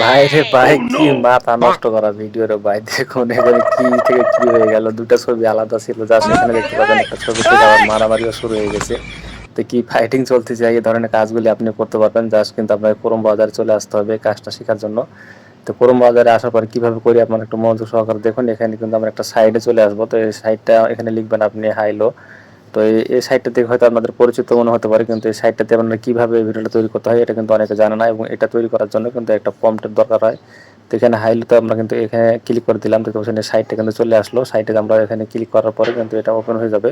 ভাই রে ভাই কি মাথা নষ্ট করা ভিডিও রে ভাই দেখুন এখানে কি থেকে কি হয়ে গেল। দুটা ছবি আলাদা ছিল যা সেখানে দেখতে পাবেন একটা ছবি থেকে আবার মারামারিও শুরু হয়ে গেছে। তো কি ফাইটিং চলতেছে এই ধরনের কাজগুলি আপনি করতে পারবেন জাস্ট কিন্তু আপনাকে ক্রোম বাজারে চলে আসতে হবে কাজটা শেখার জন্য। তো ক্রোম বাজারে আসার পর কীভাবে করি আপনার একটু মনোযোগ সহকারে দেখুন এখানে কিন্তু আমরা একটা সাইডে চলে আসব। তো এই সাইডটা এখানে লিখবেন আপনি হাইলো তো এই সাইটটা থেকে হয়তো আপনাদের পরিচিত মনে হতে পারে, কিন্তু এই সাইটটাতে আপনারা কীভাবে ভিডিওটা তৈরি করতে হয় এটা কিন্তু অনেকে জানে না এবং এটা তৈরি করার জন্য কিন্তু একটা প্রম্পটের দরকার হয়। তো এখানে হাইলিতে আমরা কিন্তু এখানে ক্লিক করে দিলাম, দেখতে পাচ্ছেন সাইটটা কিন্তু চলে আসলো। সাইটে আমরা এখানে ক্লিক করার পরে কিন্তু এটা ওপেন হয়ে যাবে।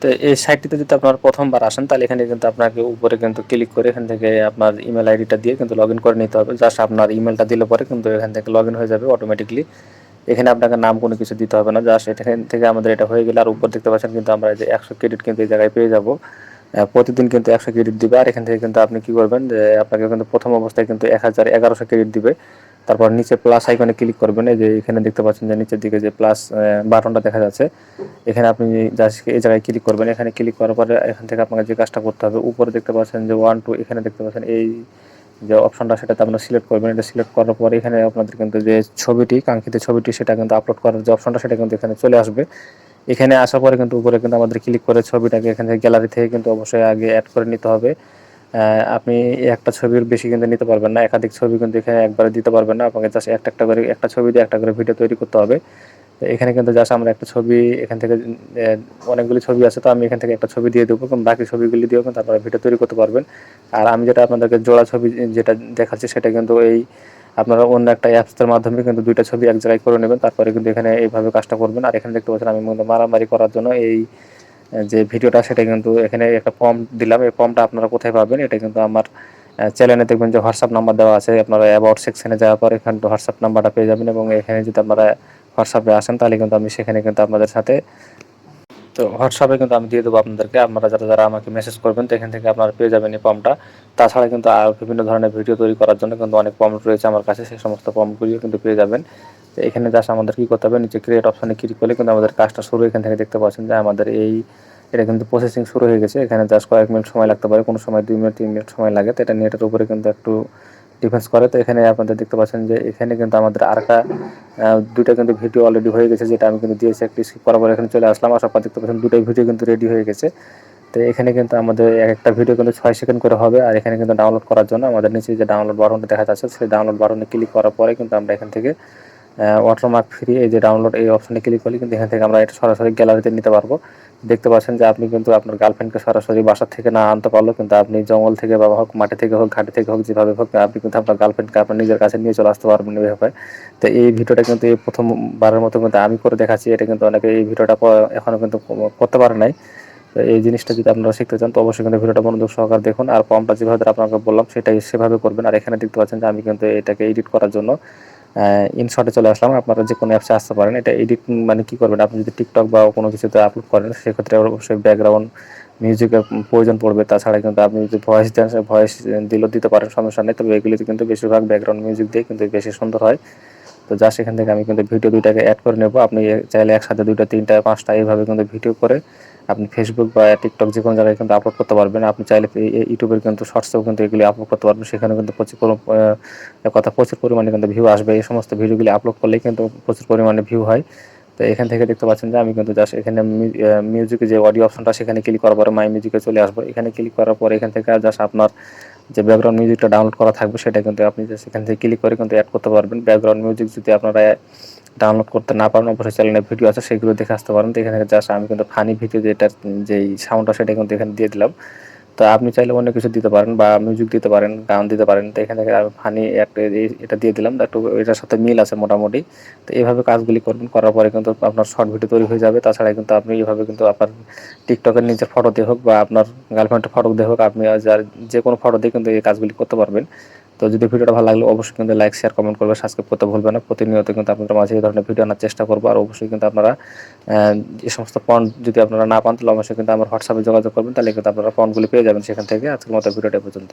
তো এই সাইটটিতে যদি আপনার প্রথমবার আসেন, তাহলে এখানে কিন্তু আপনাকে উপরে কিন্তু ক্লিক করে এখান থেকে আপনার ইমেল আইডিটা দিয়ে কিন্তু লগ করে নিতে হবে। জাস্ট আপনার ইমেলটা দিলে পরে কিন্তু এখান থেকে লগ হয়ে যাবে অটোমেটিকলি এখানে আপনাকে নাম কোনো কিছু দিতে হবে না জাস্ট এখান থেকে আমাদের এটা হয়ে গেলে আর উপর দেখতে পাচ্ছেন কিন্তু আমরা যে একশো ক্রেডিট কিন্তু এই জায়গায় পেয়ে যাব। প্রতিদিন কিন্তু একশো ক্রেডিট দিবে আর এখান থেকে কিন্তু আপনি কি করবেন যে আপনাকে কিন্তু প্রথম অবস্থায় কিন্তু এক হাজার এগারোশো ক্রেডিট দিবে। তারপর নিচে প্লাস আইকনে ক্লিক করবেন, এই যে এখানে দেখতে পাচ্ছেন যে নিচের দিকে যে প্লাস বাটনটা দেখা যাচ্ছে, এখানে আপনি জাস্ট এই জায়গায় ক্লিক করবেন। এখানে ক্লিক করার পরে এখান থেকে আপনাকে যে কাজটা করতে হবে, উপরে দেখতে পাচ্ছেন যে ওয়ান টু এখানে দেখতে পাচ্ছেন এই যে অপশনটা সেটাতে আপনারা সিলেক্ট করবেন, এটা সিলেক্ট করার পরে এখানে আপনাদের কিন্তু যে ছবিটি, কাঙ্ক্ষিত ছবিটি সেটা কিন্তু আপলোড করার যে অপশনটা সেটা কিন্তু এখানে চলে আসবে। এখানে আসার পরে কিন্তু উপরে কিন্তু আমাদের ক্লিক করে ছবিটাকে এখান গ্যালারি থেকে কিন্তু অবশ্যই আগে অ্যাড করে নিতে হবে। আপনি একটা ছবির বেশি কিন্তু নিতে পারবেন না, একাধিক ছবি কিন্তু এখানে একবারে দিতে পারবেন না, আপনাকে জাস্ট একটা একটা করে, একটা ছবি দিয়ে একটা করে ভিডিও তৈরি করতে হবে। এখানে কিন্তু জাস্ট আমরা একটা ছবি এখান থেকে অনেকগুলি ছবি আছে, তো আমি এখান থেকে একটা ছবি দিয়ে দেবো বাকি ছবিগুলি দিয়েও কিন্তু আপনারা ভিডিও তৈরি করতে পারবেন। আর আমি যেটা আপনাদেরকে জোড়া ছবি যেটা দেখাচ্ছি সেটা কিন্তু এই আপনারা অন্য একটা অ্যাপসের মাধ্যমে কিন্তু দুইটা ছবি এক জায়গায় করে নেবেন, তারপরে কিন্তু এখানে এইভাবে কাজটা করবেন। আর এখানে দেখতে পাচ্ছেন আমি কিন্তু মারামারি করার জন্য এই যে ভিডিওটা সেটা কিন্তু এখানে একটা ফর্ম দিলাম। এই ফর্মটা আপনারা কোথায় পাবেন? এটা কিন্তু আমার চ্যানেলে দেখবেন যে হোয়াটসঅ্যাপ নাম্বার দেওয়া আছে। আপনারা অ্যাবাউট সেকশনে যাওয়ার পর এখানে হোয়াটসঅ্যাপ নাম্বারটা পেয়ে যাবেন, এবং এখানে যদি আপনারা হোয়াটসঅ্যাপে আসেন তাহলে কিন্তু আমি সেখানে কিন্তু আপনাদের সাথে তো হোয়াটসঅ্যাপে কিন্তু আমি দিয়ে দেবো আপনাদেরকে। আপনারা যারা যারা আমাকে মেসেজ করবেন, তো এখান থেকে আপনারা পেয়ে যাবেন এই ফর্মটা তাছাড়া কিন্তু আর বিভিন্ন ধরনের ভিডিও তৈরি করার জন্য কিন্তু অনেক ফর্ম রয়েছে আমার কাছে। সেই সমস্ত ফর্মগুলিও কিন্তু পেয়ে যাবেন। তো এখানে জাস্ট আমাদের কী করতে হবে, নিচে ক্রিয়েট অপশানে ক্লিক করলে কিন্তু আমাদের কাজটা শুরু এখান থেকে দেখতে পাচ্ছেন যে আমাদের এই এটা কিন্তু প্রসেসিং শুরু হয়ে গেছে। এখানে জাস্ট কয়েক মিনিট সময় লাগতে পারে, কোনো সময় দুই মিনিট, তিন মিনিট সময় লাগে। তো এটা নেটের উপরে কিন্তু একটু ডিফেন্স করে। তো এখানে আপনাদের দেখতে পাচ্ছেন যে এখানে কিন্তু আমাদের আরেকটা দুইটা কিন্তু ভিডিও অলরেডি হয়ে গেছে, যেটা আমি কিন্তু দিয়েছি একটি স্কিপ করার পর এখানে চলে আসলাম। আর পর দেখতে পাচ্ছেন দুটাই ভিডিও কিন্তু রেডি হয়ে গেছে। তো এখানে কিন্তু আমাদের এক একটা ভিডিও কিন্তু ছয় সেকেন্ড করে হবে, আর এখানে কিন্তু ডাউনলোড করার জন্য আমাদের নিচে যে ডাউনলোড বাটনটা দেখা যাচ্ছে সেই ডাউনলোড বাটনে ক্লিক করার পরে কিন্তু আমরা এখান থেকে ওয়াটারমার্ক ফ্রি এই যে ডাউনলোড এই অপশনে ক্লিক করলে কিন্তু এখান থেকে আমরা এটা সরাসরি গ্যালারিতে নিতে পারব। দেখতে পাচ্ছেন যে আপনি কিন্তু আপনার গার্লফ্রেন্ডকে সরাসরি বাসা থেকে না আনতে পারল কিন্তু আপনি জঙ্গল থেকে বা হোক মাটি থেকে হোক, ঘাটে থেকে হোক, যেভাবে হোক, আপনি কিন্তু আপনার গার্লফ্রেন্ডকে আপনার নিজের কাছে নিয়ে চলে আসতে পারবেন এভাবে। তো এই ভিডিওটা কিন্তু এই প্রথমবারের মতো কিন্তু আমি করে দেখাচ্ছি, এটা কিন্তু অনেকে এই ভিডিওটা এখনও কিন্তু করতে পারে নাই। তো এই জিনিসটা যদি আপনারা শিখতে চান, তো অবশ্যই কিন্তু ভিডিওটা মনোযোগ সহকার দেখুন। আর ফর্মটা যেভাবে আপনাকে বললাম, সেটাই সেভাবে করবেন। আর এখানে দেখতে পাচ্ছেন যে আমি কিন্তু এটাকে এডিট করার জন্য ইনশর্টে চলে আসলাম। আপনারা যে কোনো অ্যাপসে আসতে পারেন। এটা এডিট মানে কি করবেন? আপনি যদি টিকটক বা কোনো কিছুতে আপলোড করেন, সেক্ষেত্রে অবশ্যই ব্যাকগ্রাউন্ড মিউজিকের প্রয়োজন পড়বে। তাছাড়া কিন্তু আপনি যদি ভয়েস দেন ভয়েস দিলেও দিতে পারেন, সমস্যা নেই। তবে এগুলিতে কিন্তু বেশিরভাগ ব্যাকগ্রাউন্ড মিউজিক দিয়ে কিন্তু বেশি সুন্দর হয়। তো জাস্ট এখান থেকে আমি কিন্তু ভিডিও দুইটাকে অ্যাড করে নেব। আপনি চাইলে একসাথে দুইটা, তিনটা, পাঁচটা এইভাবে কিন্তু ভিডিও করে আপনি ফেসবুক বা টিকটক যে কোনো জায়গায় কিন্তু আপলোড করতে পারবেন। আপনি চাইলে ইউটিউবের কিন্তু শর্টসেও কিন্তু এগুলি আপলোড করতে পারবেন। সেখানে কিন্তু প্রচুর কথা প্রচুর পরিমাণে কিন্তু ভিউ আসবে। এই সমস্ত ভিডিওগুলি আপলোড করলেই কিন্তু প্রচুর পরিমাণে ভিউ হয়। তো এখান থেকে দেখতে পাচ্ছেন যে আমি কিন্তু জাস্ট এখানে মিউজিকে যে অডিও অপশনটা সেখানে ক্লিক করার পরে মাই মিউজিকে চলে আসব। এখানে ক্লিক করার পরে এখান থেকে জাস্ট আপনার যে ব্যাকগ্রাউন্ড মিউজিকটা ডাউনলোড করা থাকবে, সেটা কিন্তু আপনি সেখান থেকে ক্লিক করে কিন্তু অ্যাড করতে পারবেন। ব্যাকগ্রাউন্ড মিউজিক যদি আপনারা ডাউনলোড করতে না পারেন, অবশ্যই চ্যানেলে ভিডিও আছে, সেগুলো দেখে আসতে পারেন। তো এখানে জাস্ট আমি কিন্তু ফানি ভিডিও যেটা, যেই সাউন্ডটা সেটা কিন্তু এখানে দিয়ে দিলাম। তো আপনি চাইলে অন্য কিছু দিতে পারেন বা মিউজিক দিতে পারেন, গান দিতে পারেন। তো এখান থেকে ফানি একটা এটা দিয়ে দিলাম। একটু এটার সাথে মিল আছে মোটামুটি। তো এইভাবে কাজগুলি করবেন, করার পরে কিন্তু আপনার শর্ট ভিডিও তৈরি হয়ে যাবে। তাছাড়া কিন্তু আপনি এইভাবে কিন্তু আপনার টিকটকের নিজের ফটো দিয়ে হোক বা আপনার গার্লফ্রেন্ডের ফটো দিয়ে হোক, আপনি যার যে কোনো ফটো দিয়ে কিন্তু এই কাজগুলি করতে পারবেন। তো যদি ভিডিওটা ভালো লাগলে, অবশ্যই কিন্তু লাইক শেয়ার কমেন্ট করবে সাবস্ক্রাইব করতে ভুলবে না। প্রতিনিয়ত কিন্তু আপনাদের মাঝে এই ধরনের ভিডিও আনার চেষ্টা করব, আর অবশ্যই কিন্তু আপনারা যে সমস্ত পয়েন্ট যদি আপনারা না পান, তাহলে অবশ্যই কিন্তু আমার হোয়াটসঅ্যাপে যোগাযোগ করবেন, তাহলে কিন্তু আপনারা পয়েন্টগুলি পেয়ে যাবেন সেখান থেকে আজকের মতো ভিডিওটা পর্যন্ত